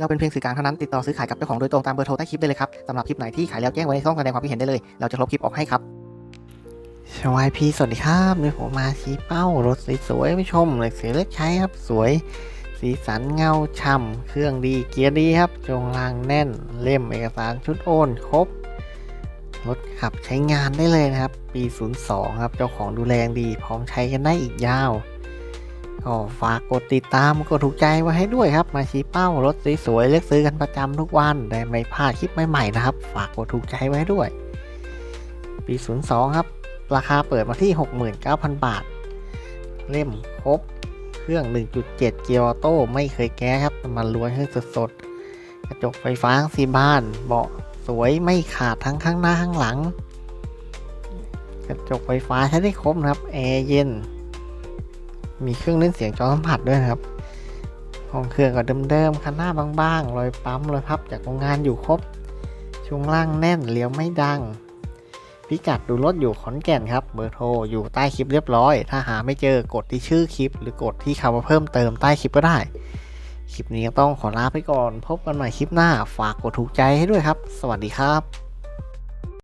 เราเป็นเพียงสื่อกลางเท่านั้นติดต่อซื้อขายกับเจ้าของโดยตรงตามเบอร์โทรใต้คลิปได้เลยครับสำหรับคลิปไหนที่ขายแล้วแจ้งไว้ในช่องแสดงความคิดเห็นได้เลย เราจะลบคลิปออกให้ครับชวายพีสวัสดีครับนี่ผมมาชี้เป้ารถสวยๆไม่ชมเลยสีเล็กใช้ครับสวย สีสันเงาช่ำเครื่องดีเกียร์ดีครับจงรางแน่นเล่มเอกสารชุดโอนครบรถขับใช้งานได้เลยนะครับ ปี 02 ครับ เจ้าของดูแลงดี พร้อมใช้กันได้อีกยาว ก็ฝากกดติดตามกดถูกใจไว้ให้ด้วยครับ มาชี้เป้ารถสวยๆเลือกซื้อกันประจำทุกวันได้ไม่พลาดคลิปใหม่ๆนะครับ ฝากกดถูกใจไว้ด้วย ปี 02 ครับ ราคาเปิดมาที่ 69,000 บาท เล่มครบ เครื่อง 1.7 เกียร์ออโต้ไม่เคยแก้ครับมันล้วนเครื่องสดๆ กระจกไฟฟ้าสีบาน เบาะสวยไม่ขาดทั้งข้างหน้าข้างหลัง กระจกไฟฟ้าใช้ได้ครบนะครับแอร์เย็น มีเครื่องเล่นเสียงจอสัมผัสด้วยนะครับห้องเครื่องก็เดิมๆคันหน้าบางๆรอยปั๊มรอยพับจากโรงงานอยู่ครบ ช่วงล่างแน่นเลี้ยวไม่ดัง พิกัดดูรถอยู่ขอนแก่นครับ เบอร์โทรอยู่ใต้คลิปเรียบร้อย ถ้าหาไม่เจอกดที่ชื่อคลิป หรือกดที่คำว่าเพิ่มเติมใต้คลิปก็ได้ คลิปนี้ต้องขอลาไปก่อน พบกันใหม่คลิปหน้า ฝากกดถูกใจให้ด้วยครับ สวัสดีครับ